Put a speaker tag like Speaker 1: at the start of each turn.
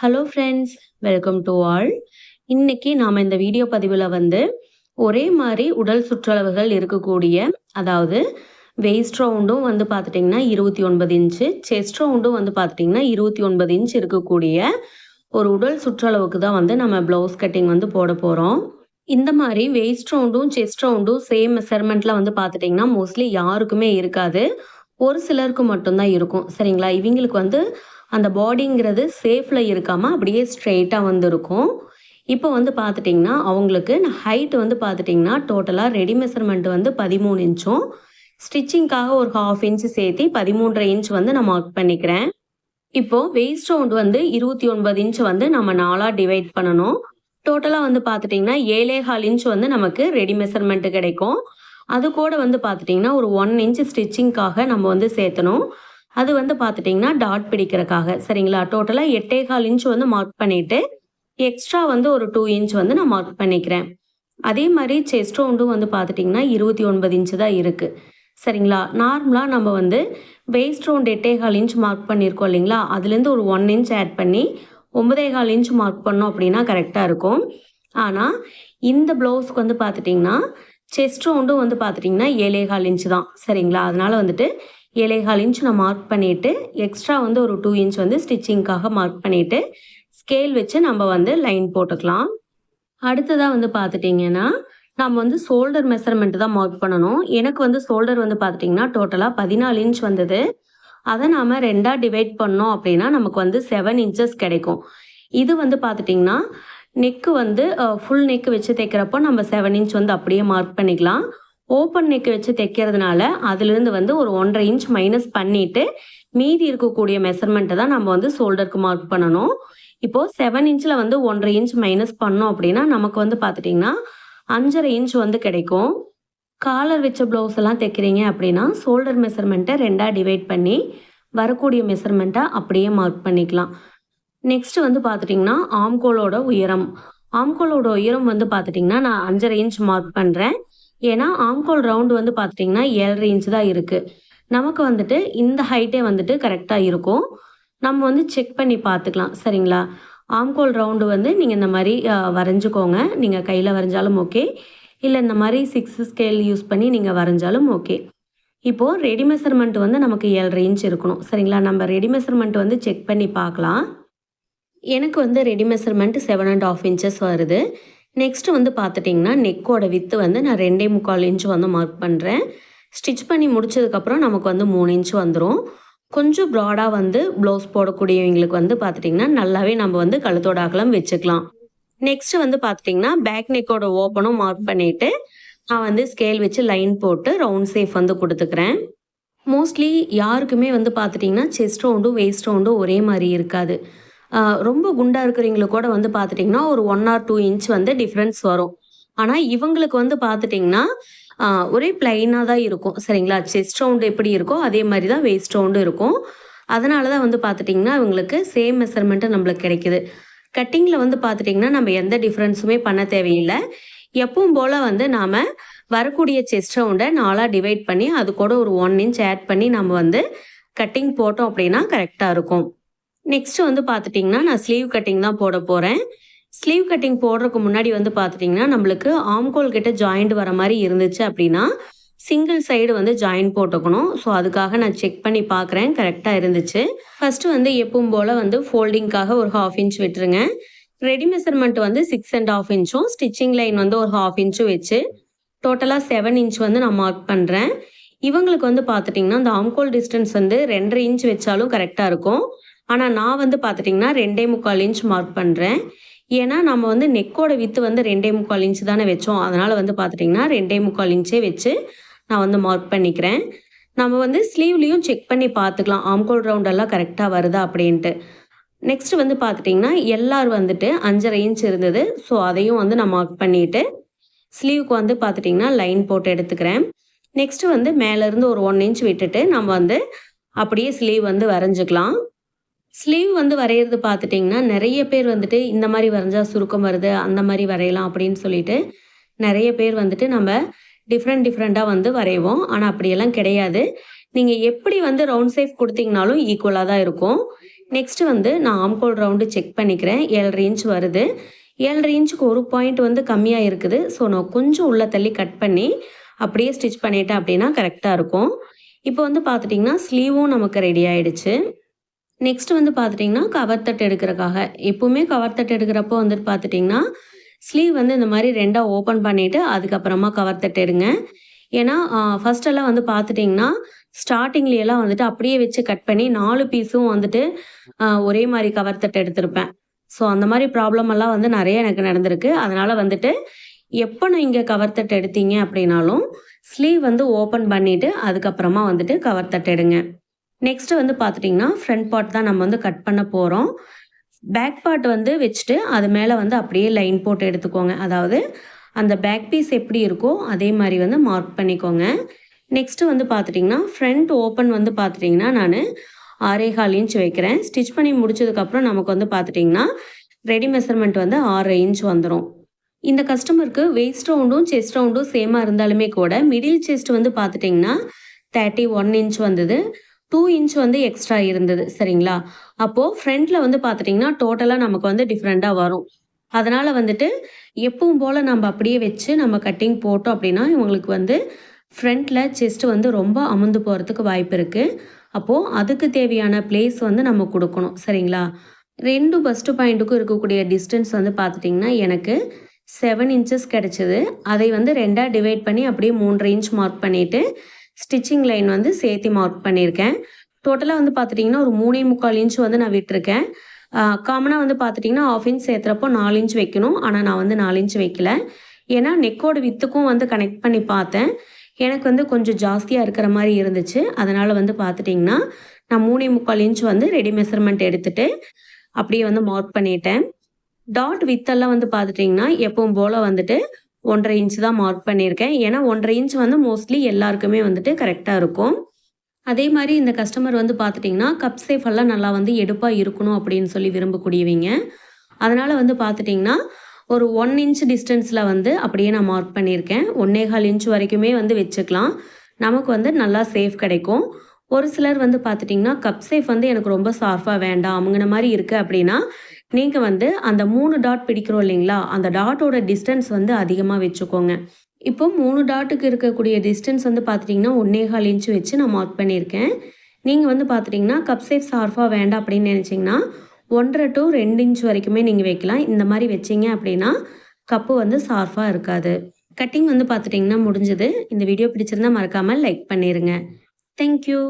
Speaker 1: Hello friends welcome to all இன்னைக்கு நாம் இந்த வீடியோ பதிவில் வந்து ஒரே மாதிரி உடல் சுற்றளவுகள் இருக்கக்கூடிய அதாவது வெயிஸ்ட் ரவுண்டும் வந்து பார்த்துட்டிங்கன்னா இருபத்தி ஒன்பது இன்ச்சு செஸ்ட் ரவுண்டும் வந்து பார்த்துட்டிங்கன்னா இருபத்தி ஒன்பது இன்ச் இருக்கக்கூடிய ஒரு உடல் சுற்றளவுக்கு தான் வந்து நம்ம ப்ளவுஸ் கட்டிங் வந்து போட போகிறோம் இந்த மாதிரி வெயிஸ்ட் ரவுண்டும் செஸ்ட் ரவுண்டும் சேம் மெஷர்மெண்ட்டில் வந்து பார்த்துட்டிங்கன்னா மோஸ்ட்லி யாருக்குமே இருக்காது. ஒரு சிலருக்கு மட்டும்தான் இருக்கும். சரிங்களா? இவங்களுக்கு வந்து அந்த பாடிங்கிறது சேஃபில் இருக்காமல் அப்படியே ஸ்ட்ரெயிட்டாக வந்திருக்கும். இப்போ வந்து பார்த்துட்டிங்கன்னா அவங்களுக்கு ஹைட் வந்து பார்த்துட்டிங்கன்னா டோட்டலாக ரெடி மெஷர்மெண்ட் வந்து பதிமூணு இன்ச்சும். ஸ்டிச்சிங்க்காக ஒரு ஹாஃப் இன்ச்சு சேர்த்து பதிமூன்றரை இன்ச் வந்து நான் மார்க் பண்ணிக்கிறேன். இப்போது வெயிஸ்ட் ரவுண்ட் வந்து இருபத்தி ஒன்பது இன்ச் வந்து நம்ம நாலாக டிவைட் பண்ணணும். டோட்டலாக வந்து பார்த்துட்டிங்கன்னா ஏழே கால் இன்ச் வந்து நமக்கு ரெடி மெஷர்மெண்ட்டு கிடைக்கும். அது கூட வந்து பார்த்துட்டிங்கன்னா ஒரு ஒன் இன்ச் ஸ்டிச்சிங்க்காக நம்ம வந்து சேர்த்தணும். அது வந்து பார்த்துட்டிங்கன்னா டாட் பிடிக்கிறக்காக சரிங்களா? டோட்டலாக எட்டே கால் இன்ச் வந்து மார்க் பண்ணிவிட்டு எக்ஸ்ட்ரா வந்து ஒரு டூ இன்ச் வந்து நான் மார்க் பண்ணிக்கிறேன். அதே மாதிரி செஸ்ட் ரவுண்டும் வந்து பார்த்துட்டிங்கன்னா இருபத்தி ஒன்பது இன்ச்சு தான் இருக்குது சரிங்களா? நார்மலாக நம்ம வந்து வெயிஸ்ட் ரவுண்ட் எட்டே கால் இன்ச் மார்க் பண்ணியிருக்கோம் இல்லைங்களா? அதுலேருந்து ஒரு ஒன் இன்ச் ஆட் பண்ணி ஒன்பதே கால் இன்ச் மார்க் பண்ணோம் அப்படின்னா கரெக்டாக இருக்கும். ஆனால் இந்த ப்ளவுஸ்க்கு வந்து பார்த்துட்டிங்கன்னா செஸ்ட் ரவுண்டும் வந்து பார்த்துட்டிங்கன்னா ஏழே கால் இன்ச் தான். சரிங்களா? அதனால் வந்துட்டு ஏழேகால் இன்ச் நான் மார்க் பண்ணிவிட்டு எக்ஸ்ட்ரா வந்து ஒரு டூ இன்ச் வந்து ஸ்டிச்சிங்க்காக மார்க் பண்ணிவிட்டு ஸ்கேல் வச்சு நம்ம வந்து லைன் போட்டுக்கலாம். அடுத்ததாக வந்து பார்த்துட்டிங்கன்னா நம்ம வந்து ஷோல்டர் மெஷர்மெண்ட் தான் மார்க் பண்ணணும். எனக்கு வந்து ஷோல்டர் வந்து பார்த்துட்டிங்கன்னா டோட்டலாக பதினாலு இன்ச் வந்தது. அதை நாம் ரெண்டாக டிவைட் பண்ணோம் அப்படின்னா நமக்கு வந்து செவன் இன்ச்சஸ் கிடைக்கும். இது வந்து பார்த்துட்டிங்கன்னா நெக்கு வந்து ஃபுல் நெக்கு வச்சு தைக்கிறப்போ நம்ம செவன் இன்ச் வந்து அப்படியே மார்க் பண்ணிக்கலாம். ஓப்பன் நெக் வச்சு தைக்கிறதுனால அதுலேருந்து வந்து ஒரு ஒன்றரை இன்ச் மைனஸ் பண்ணிட்டு மீதி இருக்கக்கூடிய மெஷர்மெண்ட்டை தான் நம்ம வந்து ஷோல்டருக்கு மார்க் பண்ணணும். இப்போது செவன் இன்ச்சில் வந்து ஒன்றரை இன்ச் மைனஸ் பண்ணோம் அப்படின்னா நமக்கு வந்து பார்த்துட்டிங்கன்னா அஞ்சரை இன்ச் வந்து கிடைக்கும். காலர் வச்ச ப்ளவுஸ் எல்லாம் தைக்கிறீங்க அப்படின்னா ஷோல்டர் மெஷர்மெண்ட்டை ரெண்டாக டிவைட் பண்ணி வரக்கூடிய மெஷர்மெண்ட்டை அப்படியே மார்க் பண்ணிக்கலாம். நெக்ஸ்ட் வந்து பார்த்துட்டிங்கன்னா ஆம்கோலோட உயரம். ஆம்கோலோட உயரம் வந்து பார்த்துட்டிங்கன்னா நான் அஞ்சரை இன்ச் மார்க் பண்ணுறேன் ஏன்னா ஆம்கோல் ரவுண்டு வந்து பார்த்துட்டிங்கன்னா ஏழரை இன்ச் தான் இருக்குது நமக்கு வந்துட்டு இந்த ஹைட்டே வந்துட்டு கரெக்டாக இருக்கும். நம்ம வந்து செக் பண்ணி பார்த்துக்கலாம் சரிங்களா? ஆம்கோல் ரவுண்டு வந்து நீங்கள் இந்த மாதிரி வரைஞ்சிக்கோங்க. நீங்கள் கையில் வரைஞ்சாலும் ஓகே இல்லை இந்த மாதிரி சிக்ஸ் ஸ்கேல் யூஸ் பண்ணி நீங்கள் வரைஞ்சாலும் ஓகே இப்போது ரெடி மெஷர்மெண்ட் வந்து நமக்கு ஏழரை இன்ச் இருக்கணும். சரிங்களா? நம்ம ரெடி மெஷர்மெண்ட் வந்து செக் பண்ணி பார்க்கலாம் எனக்கு வந்து ready measurement seven and half inches வருது. நெக்ஸ்ட்டு வந்து பார்த்துட்டிங்கன்னா நெக்கோட வித்து வந்து நான் ரெண்டே முக்கால் இன்ச்சு வந்து மார்க் பண்ணுறேன் ஸ்டிச் பண்ணி முடிச்சதுக்கப்புறம் நமக்கு வந்து மூணு இன்ச் வந்துடும் கொஞ்சம் ப்ராடாக வந்து ப்ளவுஸ் போடக்கூடியவங்களுக்கு வந்து பார்த்துட்டிங்கன்னா நல்லாவே நம்ம வந்து கழுத்தோட அகலம் வச்சுக்கலாம். நெக்ஸ்ட்டு வந்து பார்த்துட்டிங்கன்னா பேக் நெக்கோட ஓப்பனும் மார்க் பண்ணிவிட்டு நான் வந்து ஸ்கேல் வச்சு லைன் போட்டு ரவுண்ட் சேஃப் வந்து கொடுத்துக்கிறேன். மோஸ்ட்லி யாருக்குமே வந்து பார்த்துட்டிங்கன்னா செஸ்ட் ரவுண்டும் வேஸ்ட் ரவுண்டும் ஒரே மாதிரி இருக்காது. ரொம்ப குண்டாக இருக்கிறவங்களுக்கு கூட வந்து பார்த்துட்டிங்கன்னா ஒரு ஒன் ஆர் டூ இன்ச் வந்து டிஃப்ரென்ஸ் வரும். ஆனால் இவங்களுக்கு வந்து பார்த்துட்டிங்கன்னா ஒரே பிளைனாக தான் இருக்கும். சரிங்களா? செஸ்ட் ரவுண்டு எப்படி இருக்கோ அதே மாதிரி தான் வேஸ்ட் ரவுண்டும் இருக்கும். அதனால தான் வந்து பார்த்துட்டிங்கன்னா இவங்களுக்கு சேம் மெஷர்மெண்ட்டு நம்மளுக்கு கிடைக்குது. கட்டிங்கில் வந்து பார்த்துட்டிங்கன்னா நம்ம எந்த டிஃப்ரென்ஸுமே பண்ண தேவையில்லை. எப்பவும் போல் வந்து நாம் வரக்கூடிய செஸ்ட் ரவுண்டை நாளாக டிவைட் பண்ணி அது கூட ஒரு ஒன் இன்ச் ஆட் பண்ணி நம்ம வந்து கட்டிங் போட்டோம் அப்படின்னா கரெக்டாக இருக்கும். நெக்ஸ்ட்டு வந்து பார்த்துட்டிங்கன்னா நான் ஸ்லீவ் கட்டிங் தான் போட போகிறேன் ஸ்லீவ் கட்டிங் போடுறதுக்கு முன்னாடி வந்து பார்த்துட்டிங்கன்னா நம்மளுக்கு ஆம்கோல் கிட்ட ஜாயிண்ட் வர மாதிரி இருந்துச்சு அப்படின்னா சிங்கிள் சைடு வந்து ஜாயின் போட்டுக்கணும். ஸோ அதுக்காக நான் செக் பண்ணி பார்க்குறேன். கரெக்டாக இருந்துச்சு. ஃபஸ்ட்டு வந்து எப்பவும் போல் வந்து ஃபோல்டிங்காக ஒரு ஹாஃப் இன்ச் விட்டுருங்க. ரெடி மெஷர்மெண்ட் வந்து சிக்ஸ் அண்ட் ஹாஃப் இன்ச்சும் ஸ்டிச்சிங் லைன் வந்து ஒரு ஹாஃப் இன்ச்சும் வச்சு டோட்டலாக செவன் இன்ச் வந்து நான் மார்க் பண்ணுறேன் இவங்களுக்கு வந்து பார்த்துட்டிங்கன்னா அந்த ஆம்கோல் டிஸ்டன்ஸ் வந்து ரெண்டரை இன்ச் வச்சாலும் கரெக்டாக இருக்கும். ஆனால் நான் வந்து பார்த்துட்டிங்கன்னா ரெண்டே முக்கால் இன்ச் மார்க் பண்ணுறேன் ஏன்னா நம்ம வந்து நெக்கோட வித்து வந்து ரெண்டே முக்கால் இன்ச் தானே வச்சோம். அதனால் வந்து பார்த்துட்டிங்கன்னா ரெண்டே முக்கால் இன்ச்சே வச்சு நான் வந்து மார்க் பண்ணிக்கிறேன். நம்ம வந்து ஸ்லீவ்லேயும் செக் பண்ணி பார்த்துக்கலாம் ஆம்கோல் ரவுண்டெல்லாம் கரெக்டாக வருதா அப்படின்ட்டு. நெக்ஸ்ட் வந்து பார்த்துட்டிங்கன்னா எல்லோரும் வந்துட்டு அஞ்சரை இன்ச் இருந்தது. ஸோ அதையும் வந்து நான் மார்க் பண்ணிவிட்டு ஸ்லீவுக்கு வந்து பார்த்துட்டிங்கன்னா லைன் போட்டு எடுத்துக்கிறேன். நெக்ஸ்ட்டு வந்து மேலேருந்து ஒரு ஒன் இன்ச் விட்டுட்டு நம்ம வந்து அப்படியே ஸ்லீவ் வந்து வரைஞ்சிக்கலாம். ஸ்லீவ் வந்து வரைகிறது பார்த்துட்டிங்கன்னா நிறைய பேர் வந்துட்டு இந்த மாதிரி வரைஞ்சால் சுருக்கம் வருது அந்த மாதிரி வரையலாம் அப்படின்னு சொல்லிட்டு நிறைய பேர் வந்துட்டு நம்ம டிஃப்ரெண்ட் டிஃப்ரெண்ட்டாக வந்து வரைவோம். ஆனால் அப்படியெல்லாம் கிடையாது. நீங்கள் எப்படி வந்து ரவுண்ட் ஷேப் கொடுத்தீங்கனாலும் ஈக்குவலாக தான் இருக்கும். நெக்ஸ்ட் வந்து நான் ஆம்கோல் ரவுண்டு செக் பண்ணிக்கிறேன். ஏழரை இன்ச் வருது. ஏழரை இன்ச்சுக்கு ஒரு பாயிண்ட் வந்து கம்மியாக இருக்குது. ஸோ நான் கொஞ்சம் உள்ள தள்ளி கட் பண்ணி அப்படியே ஸ்டிச் பண்ணிட்டேன் அப்படின்னா கரெக்டாக இருக்கும். இப்போ வந்து பார்த்துட்டிங்கன்னா ஸ்லீவும் நமக்கு ரெடி ஆயிடுச்சு. நெக்ஸ்ட் வந்து பார்த்துட்டிங்கன்னா கவர் தட்டு எடுக்கிறக்காக எப்பவுமே கவர் தட்டு எடுக்கிறப்போ வந்துட்டு பார்த்துட்டிங்கன்னா ஸ்லீவ் வந்து இந்த மாதிரி ரெண்டாக ஓப்பன் பண்ணிவிட்டு அதுக்கப்புறமா கவர் தட்டு எடுங்க. ஏன்னா ஃபஸ்ட்டெல்லாம் வந்து பார்த்துட்டிங்கன்னா ஸ்டார்டிங்லேயெல்லாம் வந்துட்டு அப்படியே வச்சு கட் பண்ணி நாலு பீஸும் வந்துட்டு ஒரே மாதிரி கவர் தட்டு எடுத்திருப்பேன். ஸோ அந்த மாதிரி ப்ராப்ளம் எல்லாம் வந்து நிறைய எனக்கு நடந்திருக்கு. அதனால் வந்துட்டு எப்போ நீங்கள் கவர் தட்டு எடுத்தீங்க அப்படின்னாலும் ஸ்லீவ் வந்து ஓப்பன் பண்ணிவிட்டு அதுக்கப்புறமா வந்துட்டு கவர் தட்டு எடுங்க. நெக்ஸ்ட் வந்து பார்த்துட்டிங்கன்னா ஃப்ரண்ட் பார்ட் தான் நம்ம வந்து கட் பண்ண போகிறோம் பேக் பார்ட் வந்து வச்சுட்டு அது மேலே வந்து அப்படியே லைன் போட்டு எடுத்துக்கோங்க. அதாவது அந்த பேக் பீஸ் எப்படி இருக்கோ அதே மாதிரி வந்து மார்க் பண்ணிக்கோங்க. நெக்ஸ்ட்டு வந்து பார்த்துட்டிங்கன்னா ஃப்ரண்ட் ஓப்பன் வந்து பார்த்துட்டிங்கன்னா நான் ஆறேகால் இன்ச் வைக்கிறேன். ஸ்டிச் பண்ணி முடிச்சதுக்கப்புறம் நமக்கு வந்து பார்த்துட்டிங்கன்னா ரெடி மெஷர்மெண்ட் வந்து ஆறு இன்ச் வந்துடும் இந்த கஸ்டமருக்கு வெயிஸ்ட் ரவுண்டும் செஸ்ட் ரவுண்டும் சேமாக இருந்தாலுமே கூட மிடில் செஸ்ட் வந்து பார்த்துட்டிங்கன்னா தேர்ட்டி ஒன் இன்ச் வந்தது. டூ இன்ச் வந்து எக்ஸ்ட்ரா இருந்தது சரிங்களா? அப்போது ஃப்ரண்ட்டில் வந்து பார்த்துட்டிங்கன்னா டோட்டலாக நமக்கு வந்து டிஃப்ரெண்ட்டாக வரும். அதனால் வந்துட்டு எப்பவும் போல் நம்ம அப்படியே வச்சு நம்ம கட்டிங் போட்டோம் அப்படின்னா இவங்களுக்கு வந்து ஃப்ரண்ட்டில் செஸ்ட் வந்து ரொம்ப அமுந்து போகிறதுக்கு வாய்ப்பு இருக்குது அப்போது அதுக்கு தேவையான பிளேஸ் வந்து நம்ம கொடுக்கணும் சரிங்களா? ரெண்டு பஸ்ட்டு பாயிண்ட்டுக்கும் இருக்கக்கூடிய டிஸ்டன்ஸ் வந்து பார்த்துட்டிங்கன்னா எனக்கு செவன் இன்ச்சஸ் கிடச்சிது. அதை வந்து ரெண்டாக டிவைட் பண்ணி அப்படியே மூன்றரை இன்ச் மார்க் பண்ணிவிட்டு ஸ்டிச்சிங் லைன் வந்து சேர்த்து மார்க் பண்ணியிருக்கேன். டோட்டலாக வந்து பார்த்துட்டிங்கன்னா ஒரு மூணே முக்கால் இன்ச் வந்து நான் விட்டுருக்கேன். காமனாக வந்து பார்த்துட்டிங்கன்னா ஆஃப் இன்ச் சேர்த்துறப்போ நாலு இன்ச் வைக்கணும். ஆனால் நான் வந்து நாலு இன்ச் வைக்கல. ஏன்னா நெக்கோட வித்துக்கும் வந்து கனெக்ட் பண்ணி பார்த்தேன். எனக்கு வந்து கொஞ்சம் ஜாஸ்தியாக இருக்கிற மாதிரி இருந்துச்சு. அதனால் வந்து பார்த்துட்டிங்கன்னா நான் மூணே முக்கால் இன்ச் வந்து ரெடி மெஷர்மெண்ட் எடுத்துகிட்டு அப்படியே வந்து மார்க் பண்ணிட்டேன். டாட் வித்தெல்லாம் வந்து பார்த்துட்டிங்கன்னா எப்பவும் போல் வந்துட்டு ஒன்றரை இன்ச் தான் மார்க் பண்ணியிருக்கேன். ஏன்னா ஒன்றரை இன்ச் வந்து மோஸ்ட்லி எல்லாருக்குமே வந்துட்டு கரெக்டாக இருக்கும். அதே மாதிரி இந்த கஸ்டமர் வந்து பார்த்துட்டிங்கன்னா கப் சேஃப் எல்லாம் நல்லா வந்து எடுப்பாக இருக்கணும் அப்படின்னு சொல்லி விரும்பக்கூடியவங்க. அதனால் வந்து பார்த்துட்டிங்கன்னா ஒரு ஒன் இன்ச் டிஸ்டன்ஸில் வந்து அப்படியே நான் மார்க் பண்ணியிருக்கேன். ஒன்னே கால் இன்ச் வரைக்குமே வந்து வச்சுக்கலாம். நமக்கு வந்து நல்லா சேஃப் கிடைக்கும். ஒரு சிலர் வந்து பார்த்துட்டிங்கன்னா கப் சேஃப் வந்து எனக்கு ரொம்ப சார்ஃபாக வேண்டாம் அவங்கின மாதிரி இருக்குது அப்படின்னா நீங்கள் வந்து அந்த மூணு டாட் பிடிக்கிறோம் இல்லைங்களா? அந்த டாட்டோட டிஸ்டன்ஸ் வந்து அதிகமாக வச்சுக்கோங்க. இப்போ மூணு டாட்டுக்கு இருக்கக்கூடிய டிஸ்டன்ஸ் வந்து பார்த்துட்டிங்கன்னா ஒன்னே கால் இன்ச்சு வச்சு நான் மார்க் பண்ணியிருக்கேன். நீங்கள் வந்து பார்த்துட்டிங்கன்னா கப் சேஃப் சார்ஃபாக வேண்டாம் அப்படின்னு நினச்சிங்கன்னா ஒன்றரை டு ரெண்டு இன்ச் வரைக்குமே நீங்கள் வைக்கலாம். இந்த மாதிரி வச்சிங்க அப்படின்னா கப்பு வந்து சார்ஃபாக இருக்காது. கட்டிங் வந்து பார்த்துட்டிங்கன்னா முடிஞ்சது. இந்த வீடியோ பிடிச்சிருந்தா மறக்காமல் லைக் பண்ணிடுங்க தேங்க்யூ